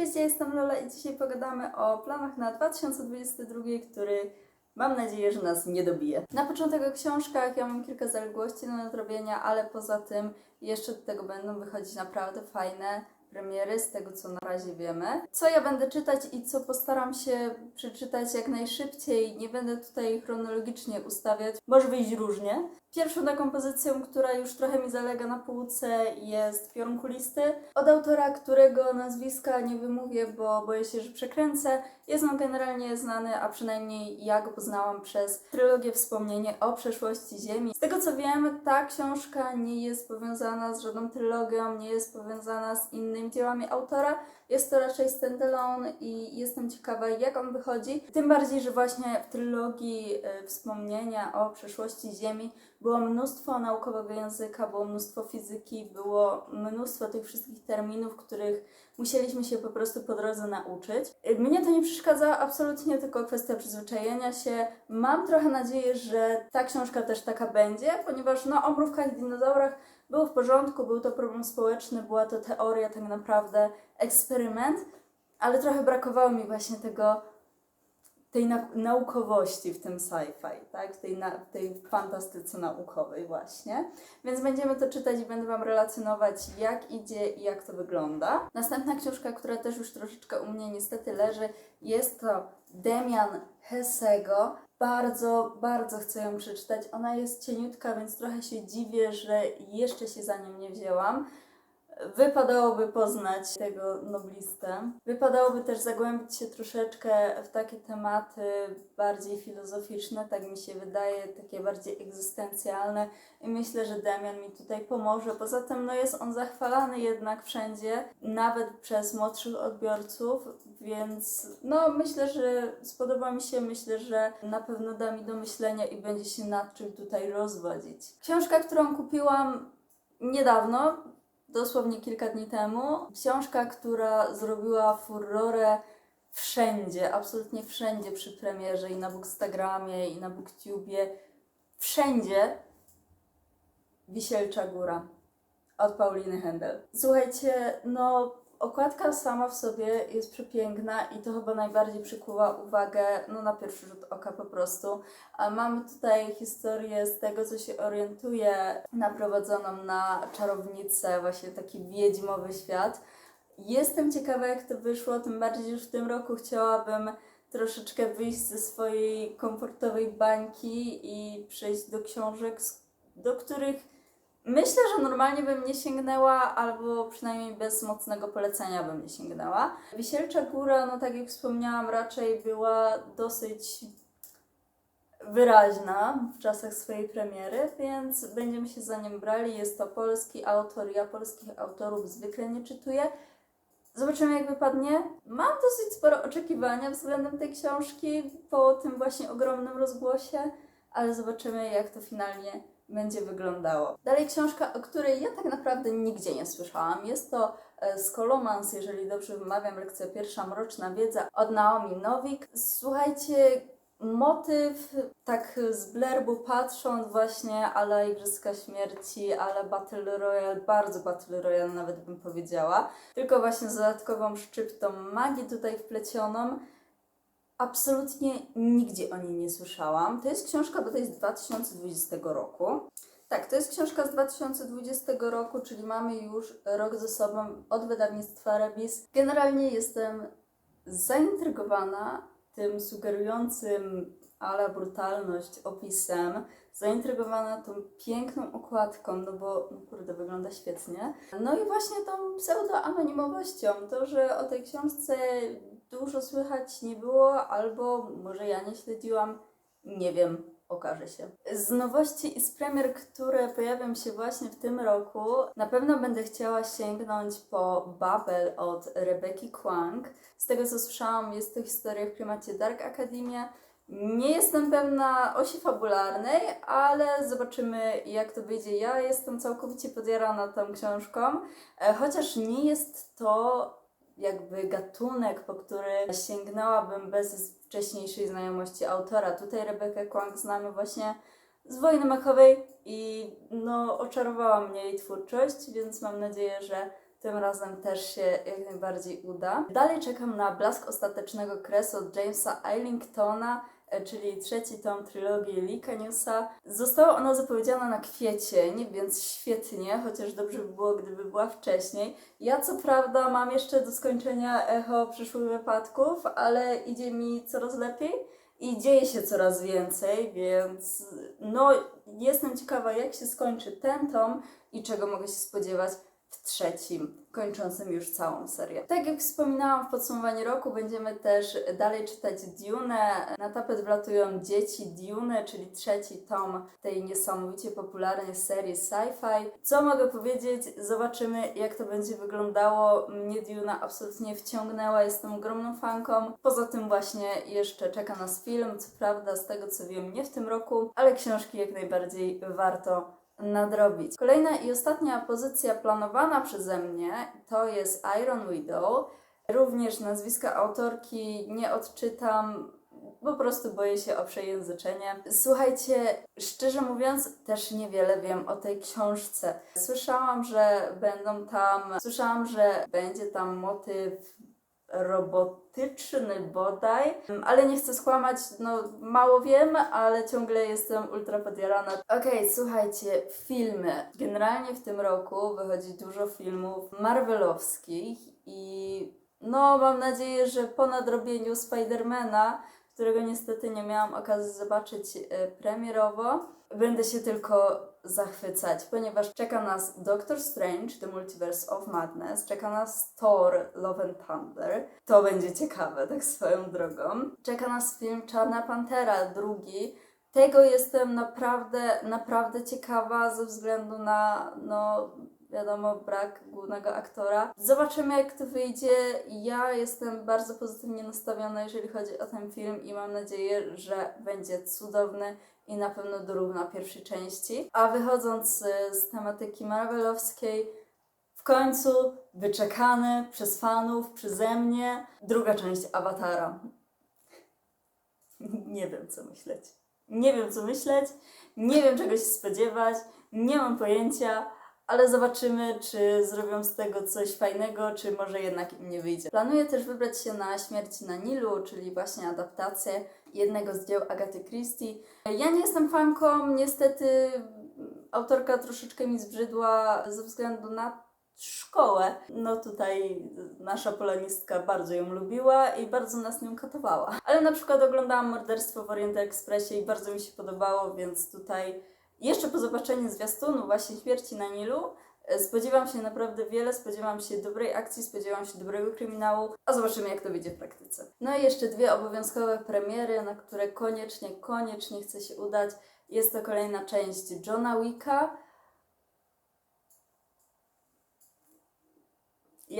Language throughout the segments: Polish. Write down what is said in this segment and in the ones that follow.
Cześć, ja jestem Lola i dzisiaj pogadamy o planach na 2022, który mam nadzieję, że nas nie dobije. Na początek o książkach, ja mam kilka zaległości do nadrobienia, ale poza tym jeszcze do tego będą wychodzić naprawdę fajne premiery z tego, co na razie wiemy. Co ja będę czytać i co postaram się przeczytać jak najszybciej, nie będę tutaj chronologicznie ustawiać, może wyjść różnie. Pierwszą taką pozycją, która już trochę mi zalega na półce jest Piorun Kulisty od autora, którego nazwiska nie wymówię, bo boję się, że przekręcę. Jest on generalnie znany, a przynajmniej ja go poznałam przez trylogię Wspomnienie o przeszłości Ziemi. Z tego co wiem, ta książka nie jest powiązana z żadną trylogią, nie jest powiązana z innymi dziełami autora. Jest to raczej standalone i jestem ciekawa, jak on wychodzi. Tym bardziej, że właśnie w trylogii e, Wspomnienia o przeszłości Ziemi było mnóstwo naukowego języka, było mnóstwo fizyki, było mnóstwo tych wszystkich terminów, których musieliśmy się po prostu po drodze nauczyć. Y, Mnie to nie przeszkadza absolutnie, tylko kwestia przyzwyczajenia się. Mam trochę nadzieję, że ta książka też taka będzie, ponieważ no, o mrówkach i dinozaurach było w porządku, był to problem społeczny, była to teoria, tak naprawdę eksperyment, ale trochę brakowało mi właśnie tego tej na- naukowości w tym sci-fi, tak? Tej, tej fantastyce naukowej właśnie. Więc będziemy to czytać i będę Wam relacjonować, jak idzie i jak to wygląda. Następna książka, która też już troszeczkę u mnie niestety leży, jest to Demian Hessego. Bardzo, bardzo chcę ją przeczytać. Ona jest cieniutka, więc trochę się dziwię, że jeszcze się za nią nie wzięłam. Wypadałoby poznać tego noblistę. Wypadałoby też zagłębić się troszeczkę w takie tematy bardziej filozoficzne, tak mi się wydaje, takie bardziej egzystencjalne. I myślę, że Damian mi tutaj pomoże. Poza tym no jest on zachwalany jednak wszędzie, nawet przez młodszych odbiorców, więc no myślę, że spodoba mi się, myślę, że na pewno da mi do myślenia i będzie się nad czym tutaj rozwodzić. Książka, którą kupiłam niedawno, dosłownie kilka dni temu. Książka, która zrobiła furorę wszędzie, absolutnie wszędzie przy premierze i na Bookstagramie i na Booktubie. Wszędzie Wisielcza Góra od Pauliny Händel. Słuchajcie, no okładka sama w sobie jest przepiękna i to chyba najbardziej przykuwa uwagę, no na pierwszy rzut oka po prostu. A mamy tutaj historię z tego, co się orientuje, naprowadzoną na czarownicę, właśnie taki wiedźmowy świat. Jestem ciekawa, jak to wyszło, tym bardziej, że w tym roku chciałabym troszeczkę wyjść ze swojej komfortowej bańki i przejść do książek, do których myślę, że normalnie bym nie sięgnęła, albo przynajmniej bez mocnego polecenia bym nie sięgnęła. Wisielcza Góra, no tak jak wspomniałam, raczej była dosyć wyraźna w czasach swojej premiery, więc będziemy się za nim brali. Jest to polski autor, ja polskich autorów zwykle nie czytuję. Zobaczymy, jak wypadnie. Mam dosyć sporo oczekiwania względem tej książki po tym właśnie ogromnym rozgłosie, ale zobaczymy, jak to finalnie będzie wyglądało. Dalej książka, o której ja tak naprawdę nigdzie nie słyszałam. Jest to e, Skolomans, jeżeli dobrze wymawiam, lekcja pierwsza, Mroczna Wiedza od Naomi Nowik. Słuchajcie, motyw tak z blerbu patrząc właśnie ale Igrzyska Śmierci, ale Battle Royale, bardzo Battle Royale nawet bym powiedziała, tylko właśnie z dodatkową szczyptą magii tutaj wplecioną. Absolutnie nigdzie o niej nie słyszałam. To jest książka bodaj z 2020 roku. Tak, to jest książka z 2020 roku, czyli mamy już rok ze sobą od wydawnictwa Rebis. Generalnie jestem zaintrygowana tym sugerującym ale brutalność opisem, zaintrygowana tą piękną okładką, no bo no kurde, wygląda świetnie. No i właśnie tą pseudoanonimowością, to, że o tej książce dużo słychać nie było, albo może ja nie śledziłam, nie wiem, okaże się. Z nowości i z premier, które pojawią się właśnie w tym roku, na pewno będę chciała sięgnąć po Babel od Rebeki Kwang. Z tego co słyszałam, jest to historia w klimacie Dark Academia. Nie jestem pewna osi fabularnej, ale zobaczymy jak to wyjdzie. Ja jestem całkowicie podjarana tą książką, e, chociaż nie jest to jakby gatunek, po który sięgnęłabym bez wcześniejszej znajomości autora. Tutaj Rebekę Kwang znamy właśnie z Wojny Makowej i no, oczarowała mnie jej twórczość, więc mam nadzieję, że tym razem też się jak najbardziej uda. Dalej czekam na Blask Ostatecznego Kresu od Jamesa Eilingtona, czyli trzeci tom trylogii Likaniusa. Została ona zapowiedziana na kwiecień, więc świetnie, chociaż dobrze by było, gdyby była wcześniej. Ja co prawda mam jeszcze do skończenia Echo przyszłych wypadków, ale idzie mi coraz lepiej i dzieje się coraz więcej, więc no jestem ciekawa jak się skończy ten tom i czego mogę się spodziewać w trzecim, kończącym już całą serię. Tak jak wspominałam w podsumowaniu roku, będziemy też dalej czytać Dune. Na tapet wlatują Dzieci Dune, czyli trzeci tom tej niesamowicie popularnej serii sci-fi. Co mogę powiedzieć? Zobaczymy, jak to będzie wyglądało. Mnie Duna absolutnie wciągnęła, jestem ogromną fanką. Poza tym właśnie jeszcze czeka nas film, co prawda z tego co wiem nie w tym roku, ale książki jak najbardziej warto nadrobić. Kolejna i ostatnia pozycja planowana przeze mnie to jest Iron Widow. Również nazwiska autorki nie odczytam, po prostu boję się o przejęzyczenie. Słuchajcie, szczerze mówiąc, też niewiele wiem o tej książce. Słyszałam, że będą tam, słyszałam, że będzie tam motyw robotyczny bodaj, ale nie chcę skłamać, no mało wiem, ale ciągle jestem ultra podjarana. Okej, słuchajcie, filmy. Generalnie w tym roku wychodzi dużo filmów marvelowskich i no mam nadzieję, że po nadrobieniu Spidermana, którego niestety nie miałam okazji zobaczyć e, premierowo, będę się tylko zachwycać, ponieważ czeka nas Doctor Strange, The Multiverse of Madness, czeka nas Thor, Love and Thunder. To będzie ciekawe, tak swoją drogą. Czeka nas film Czarna Pantera, drugi. Tego jestem naprawdę, naprawdę ciekawa ze względu na, no, wiadomo, brak głównego aktora. Zobaczymy, jak to wyjdzie. Ja jestem bardzo pozytywnie nastawiona, jeżeli chodzi o ten film i mam nadzieję, że będzie cudowny i na pewno dorówna pierwszej części. A wychodząc y, z tematyki marvelowskiej, w końcu wyczekany przez fanów, przeze mnie, druga część Awatara. Nie wiem, co myśleć. Nie wiem, co myśleć, nie wiem, czego się spodziewać, nie mam pojęcia, ale zobaczymy, czy zrobią z tego coś fajnego, czy może jednak im nie wyjdzie. Planuję też wybrać się na Śmierć na Nilu, czyli właśnie adaptację jednego z dzieł Agaty Christie. Ja nie jestem fanką, niestety autorka troszeczkę mi zbrzydła ze względu na szkołę. No tutaj nasza polonistka bardzo ją lubiła i bardzo nas nią katowała. Ale na przykład oglądałam Morderstwo w Orient Expressie i bardzo mi się podobało, więc tutaj jeszcze po zobaczeniu zwiastunu właśnie Śmierci na Nilu e, spodziewam się naprawdę wiele, spodziewam się dobrej akcji, spodziewam się dobrego kryminału, a zobaczymy jak to wyjdzie w praktyce. No i jeszcze dwie obowiązkowe premiery, na które koniecznie, koniecznie chcę się udać. Jest to kolejna część Johna Wicka,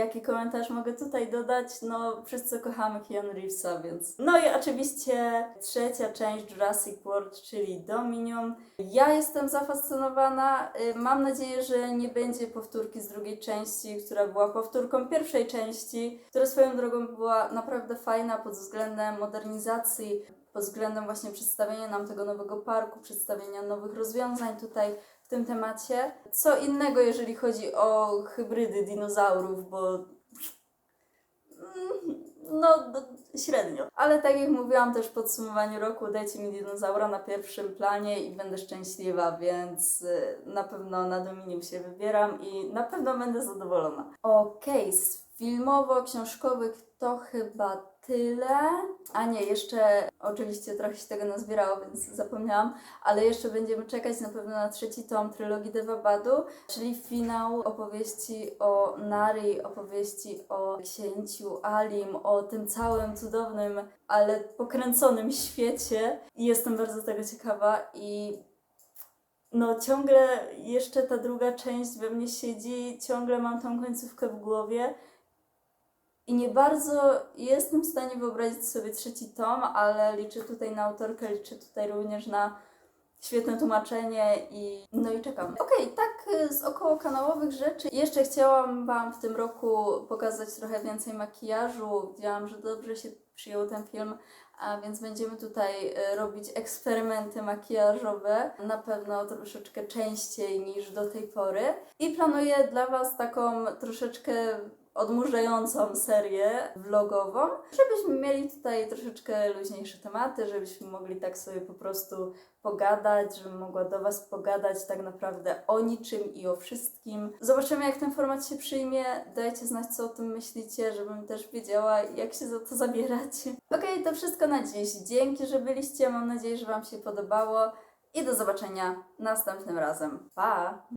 Jaki komentarz mogę tutaj dodać? No, wszyscy kochamy Keanu Reevesa, więc... No i oczywiście trzecia część Jurassic World, czyli Dominion. Ja jestem zafascynowana. Y, Mam nadzieję, że nie będzie powtórki z drugiej części, która była powtórką pierwszej części, która swoją drogą była naprawdę fajna pod względem modernizacji, pod względem właśnie przedstawienia nam tego nowego parku, przedstawienia nowych rozwiązań tutaj tym temacie. Co innego, jeżeli chodzi o hybrydy dinozaurów, bo mm, no średnio. Ale tak jak mówiłam też w podsumowaniu roku, dajcie mi dinozaura na pierwszym planie i będę szczęśliwa, więc y, na pewno na Dominium się wybieram i na pewno będę zadowolona. Okej, z filmowo-książkowych to chyba tyle. A nie, jeszcze oczywiście trochę się tego nazbierało, więc zapomniałam, ale jeszcze będziemy czekać na pewno na trzeci tom trylogii Devabadu, czyli finał opowieści o Nari, opowieści o księciu Alim, o tym całym cudownym, ale pokręconym świecie. I jestem bardzo tego ciekawa i no ciągle jeszcze ta druga część we mnie siedzi, ciągle mam tą końcówkę w głowie. I nie bardzo jestem w stanie wyobrazić sobie trzeci tom, ale liczę tutaj na autorkę, liczę tutaj również na świetne tłumaczenie i no i czekam. Okej, tak y, z około kanałowych rzeczy. Jeszcze chciałam Wam w tym roku pokazać trochę więcej makijażu. Widziałam, że dobrze się przyjął ten film, a więc będziemy tutaj y, robić eksperymenty makijażowe. Na pewno troszeczkę częściej niż do tej pory. I planuję dla Was taką troszeczkę odmurzającą serię vlogową, żebyśmy mieli tutaj troszeczkę luźniejsze tematy, żebyśmy mogli tak sobie po prostu pogadać, żebym mogła do Was pogadać tak naprawdę o niczym i o wszystkim. Zobaczymy, jak ten format się przyjmie. Dajcie znać, co o tym myślicie, żebym też wiedziała, jak się za to zabierać. Okej, to wszystko na dziś. Dzięki, że byliście. Mam nadzieję, że Wam się podobało i do zobaczenia następnym razem. Pa!